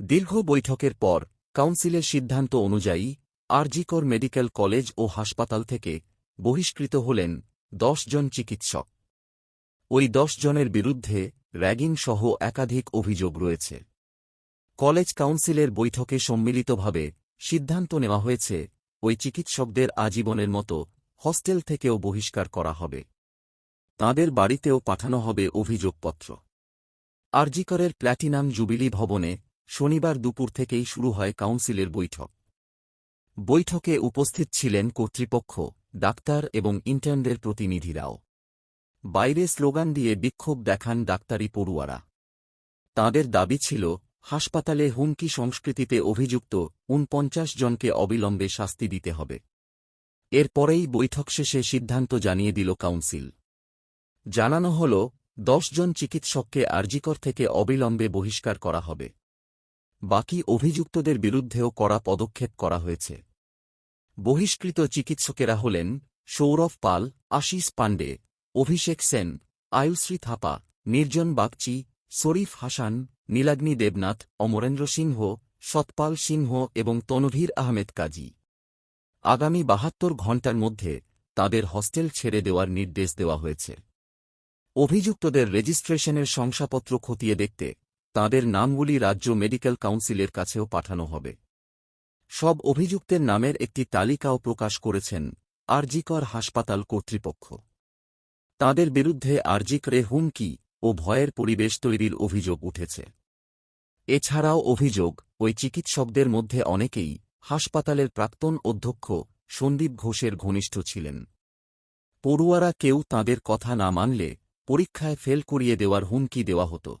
দীর্ঘ বৈঠকের পর, কাউন্সিলের সিদ্ধান্ত অনুযায়ী, আরজিকর মেডিকেল কলেজ ও হাসপাতাল থেকে বহিষ্কৃত হলেন দশ জন চিকিৎসক। ওই দশ জনের বিরুদ্ধে র্যাগিং সহ একাধিক অভিযোগ রয়েছে। কলেজ কাউন্সিলের বৈঠকে সম্মিলিতভাবে সিদ্ধান্ত নেওয়া হয়েছে, ওই চিকিৎসকদের আজীবনের মতো হস্টেল থেকেও বহিষ্কার করা হবে। তাঁদের বাড়িতেও পাঠানো হবে অভিযোগপত্র। আরজিকরের প্ল্যাটিনাম জুবিলি ভবনে শনিবার দুপুর থেকেই শুরু হয় কাউন্সিলের বৈঠক। বৈঠকে উপস্থিত ছিলেন কর্তৃপক্ষ, ডাক্তার এবং ইন্টার্নদের প্রতিনিধিরাও। বাইরে স্লোগান দিয়ে বিক্ষোভ দেখান ডাক্তারি পড়ুয়ারা। তাঁদের দাবি ছিল, হাসপাতালে হুমকি সংস্কৃতিতে অভিযুক্ত উনপঞ্চাশ জনকে অবিলম্বে শাস্তি দিতে হবে। এরপরেই বৈঠক শেষে সিদ্ধান্ত জানিয়ে দিল কাউন্সিল। জানানো হল জন চিকিৎসককে আরজিকর থেকে অবিলম্বে বহিষ্কার করা হবে। বাকি অভিযুক্তদের বিরুদ্ধেও কড়া পদক্ষেপ করা হয়েছে। বহিষ্কৃত চিকিৎসকেরা হলেন সৌরভ পাল, আশিস পাণ্ডে, অভিষেক সেন, আয়ুশ্রী থাপা, নির্জন বাগচি, শরীফ হাসান, নীলাগ্নি দেবনাথ, অমরেন্দ্র সিংহ, সতপাল সিংহ এবং তনভীর আহমেদ কাজী। আগামী বাহাত্তর ঘণ্টার মধ্যে তাদের হস্টেল ছেড়ে দেওয়ার নির্দেশ দেওয়া হয়েছে। অভিযুক্তদের রেজিস্ট্রেশনের শংসাপত্র খতিয়ে দেখতে তাদের নামগুলি রাজ্য মেডিকেল কাউন্সিলের কাছেও পাঠানো হবে। সব অভিযুক্তের নামের একটি তালিকাও প্রকাশ করেছেন আরজিকর হাসপাতাল কর্তৃপক্ষ। তাদের বিরুদ্ধে আরজিকরে হুমকি ও ভয়ের পরিবেশ তৈরির অভিযোগ উঠেছে। এছাড়াও অভিযোগ, ওই চিকিৎসকদের মধ্যে অনেকেই হাসপাতালের প্রাক্তন অধ্যক্ষ সন্দীপ ঘোষের ঘনিষ্ঠ ছিলেন। পড়ুয়ারা কেউ তাদের কথা না মানলে পরীক্ষায় ফেল করিয়ে দেওয়ার হুমকি দেওয়া হতো।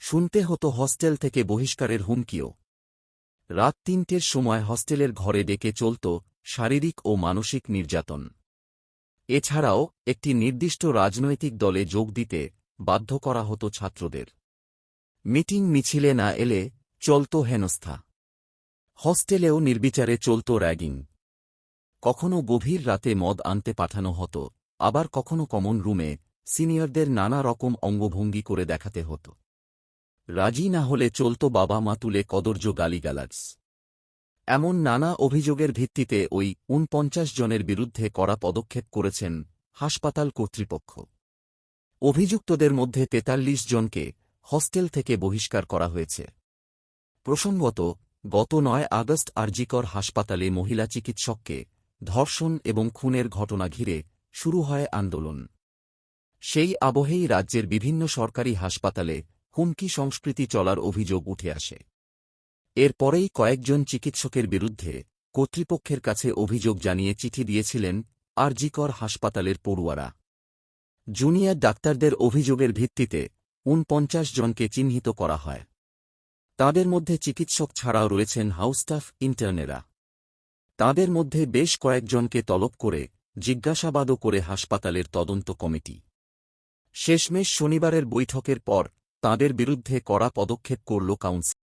শুনতে হতো হস্টেল থেকে বহিষ্কারের হুমকিও। রাত তিনটের সময় হস্টেলের ঘরে ডেকে চলত শারীরিক ও মানসিক নির্যাতন। এছাড়াও একটি নির্দিষ্ট রাজনৈতিক দলে যোগ দিতে বাধ্য করা হতো ছাত্রদের। মিটিং মিছিলে না এলে চলত হেনস্থা। হস্টেলেও নির্বিচারে চলত র্যাগিং। কখনো গভীর রাতে মদ আনতে পাঠানো হতো, আবার কখনো কমন রুমে সিনিয়রদের নানা রকম অঙ্গভঙ্গি করে দেখাতে হতো। রাজি না হলে চলত বাবা মা তুলে কদর্য গালিগালাজ। এমন নানা অভিযোগের ভিত্তিতে ওই উনপঞ্চাশ জনের বিরুদ্ধে কড়া পদক্ষেপ করেছেন হাসপাতাল কর্তৃপক্ষ। অভিযুক্তদের মধ্যে তেতাল্লিশ জনকে হস্টেল থেকে বহিষ্কার করা হয়েছে। প্রসঙ্গত, গত নয় আগস্ট আরজিকর হাসপাতালে মহিলা চিকিৎসককে ধর্ষণ এবং খুনের ঘটনা ঘিরে শুরু হয় আন্দোলন। সেই আবহেই রাজ্যের বিভিন্ন সরকারি হাসপাতালে হুমকি সংস্কৃতি চলার অভিযোগ উঠে আসে। এরপরেই কয়েকজন চিকিৎসকের বিরুদ্ধে কর্তৃপক্ষের কাছে অভিযোগ জানিয়ে চিঠি দিয়েছিলেন আরজিকর হাসপাতালের পড়ুয়ারা। জুনিয়র ডাক্তারদের অভিযোগের ভিত্তিতে উনপঞ্চাশ জনকে চিহ্নিত করা হয়। তাদের মধ্যে চিকিৎসক ছাড়াও রয়েছেন হাউস্টাফ ইন্টার্নেরা। তাদের মধ্যে বেশ কয়েকজনকে তলব করে জিজ্ঞাসাবাদও করে হাসপাতালের তদন্ত কমিটি। শেষমেশ শনিবারের বৈঠকের পর তাদের বিরুদ্ধে কড়া পদক্ষেপ করল কাউন্সিল।